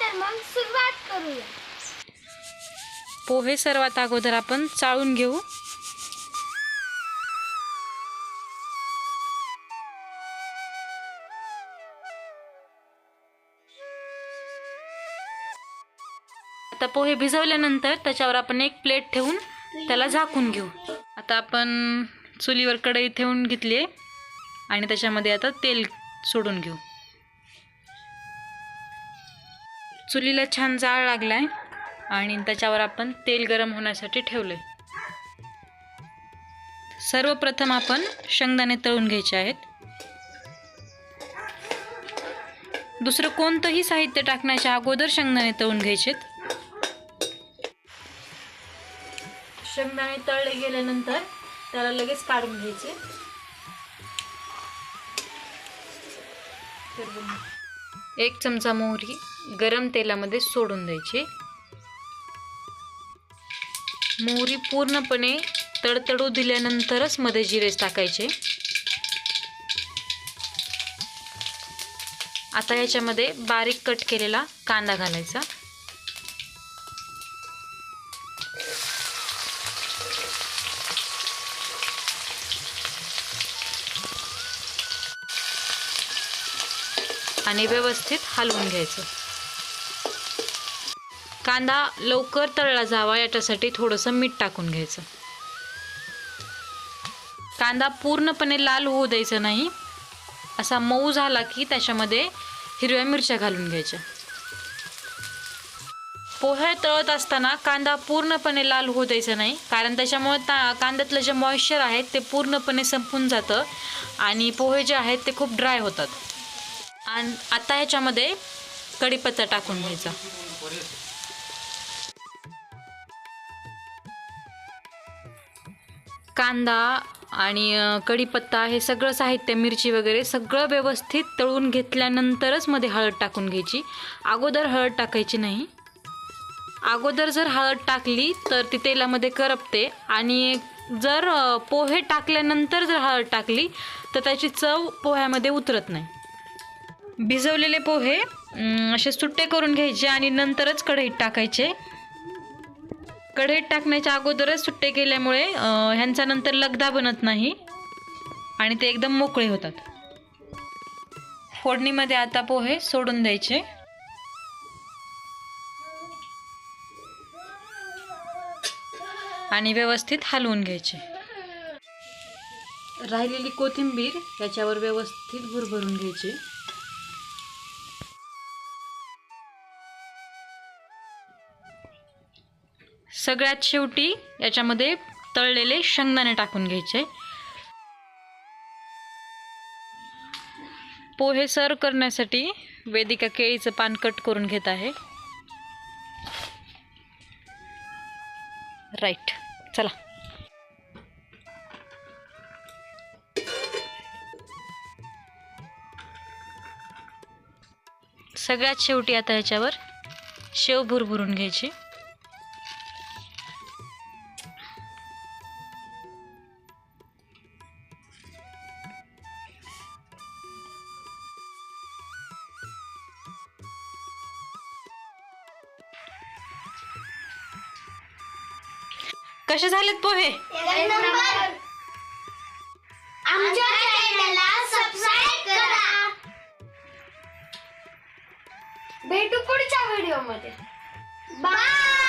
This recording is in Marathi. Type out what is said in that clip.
तर मग सुरुवात करूया. पोहे सर्वात अगोदर आपण चाळून घेऊ. आता पोहे भिजवल्यानंतर त्याच्यावर आपण एक प्लेट ठेवून त्याला झाकून घेऊ. आता आपण चुलीवर कढई ठेवून घेतली आहे. आणि त्याच्यामध्ये आता तेल सोडून घेऊ. चुलीला छान जाळ लागला आहे आणि त्याच्यावर आपण तेल गरम होण्यासाठी ठेवले सर्वप्रथम आपण शेंगदाणे तळून घ्यायचे आहेत. दुसरं कोणतंही साहित्य टाकण्याच्या अगोदर शेंगदाणे तळून घ्यायचेत. शेंगदाणे तळले गेल्यानंतर त्याला लगेच काढून घ्यायचे. एक चमचा मोहरी गरम तेलामध्ये सोडून द्यायची. मोहरी पूर्णपणे तडतडू दिल्यानंतरच मध्ये जिरे टाकायचे. आता याच्यामध्ये बारीक कट केलेला कांदा घालायचा. आणि व्यवस्थित हलवून घ्यायचं. कांदा लवकर तळला जावा याच्यासाठी थोडंसं मीठ टाकून घ्यायचं. कांदा पूर्णपणे लाल होऊ द्यायचा नाही. असा मऊ झाला की त्याच्यामध्ये हिरव्या मिरच्या घालून घ्यायच्या. पोहे तळत असताना कांदा पूर्णपणे लाल होऊ द्यायचा नाही कारण त्याच्यामुळे ता कांद्यातलं जे मॉइश्चर आहे ते पूर्णपणे संपून जातं आणि पोहे जे आहेत ते खूप ड्राय होतात. आणि आता ह्याच्यामध्ये कढीपत्ता टाकून घ्यायचा. कांदा आणि कढीपत्ता हे सगळं साहित्य मिरची वगैरे सगळं व्यवस्थित तळून घेतल्यानंतरच मध्ये हळद टाकून घ्यायची. अगोदर हळद टाकायची नाही. अगोदर जर हळद टाकली तर ती तेलामध्ये करपते आणि जर पोहे टाकल्यानंतर जर हळद टाकली तर त्याची चव पोह्यामध्ये उतरत नाही. भिजवलेले पोहे असे सुट्टे करून घ्यायचे आणि नंतरच कढईत टाकायचे. कढईत टाकण्याच्या अगोदरच सुट्टे केल्यामुळे ह्यांचा नंतर लगदा बनत नाही आणि ते एकदम मोकळे होतात. फोडणीमध्ये आता पोहे सोडून द्यायचे. आणि व्यवस्थित हलवून घ्यायचे. राहिलेली कोथिंबीर याच्यावर व्यवस्थित भुरभरून घ्यायची. सगळ्यात शेवटी याच्यामध्ये तळलेले शेंगदाणे टाकून घ्यायचे. पोहे सर्व करण्यासाठी वेदिका केळीचं पान कट करून घेत आहे. राईट चला. सगळ्यात शेवटी आता ह्याच्यावर शेव भुरभुरून घ्यायची. कसे झालेत पोहे? एक नंबर. आमच्या चॅनलला सबस्क्राईब करा. भेटू पुढच्या व्हिडिओमध्ये बाय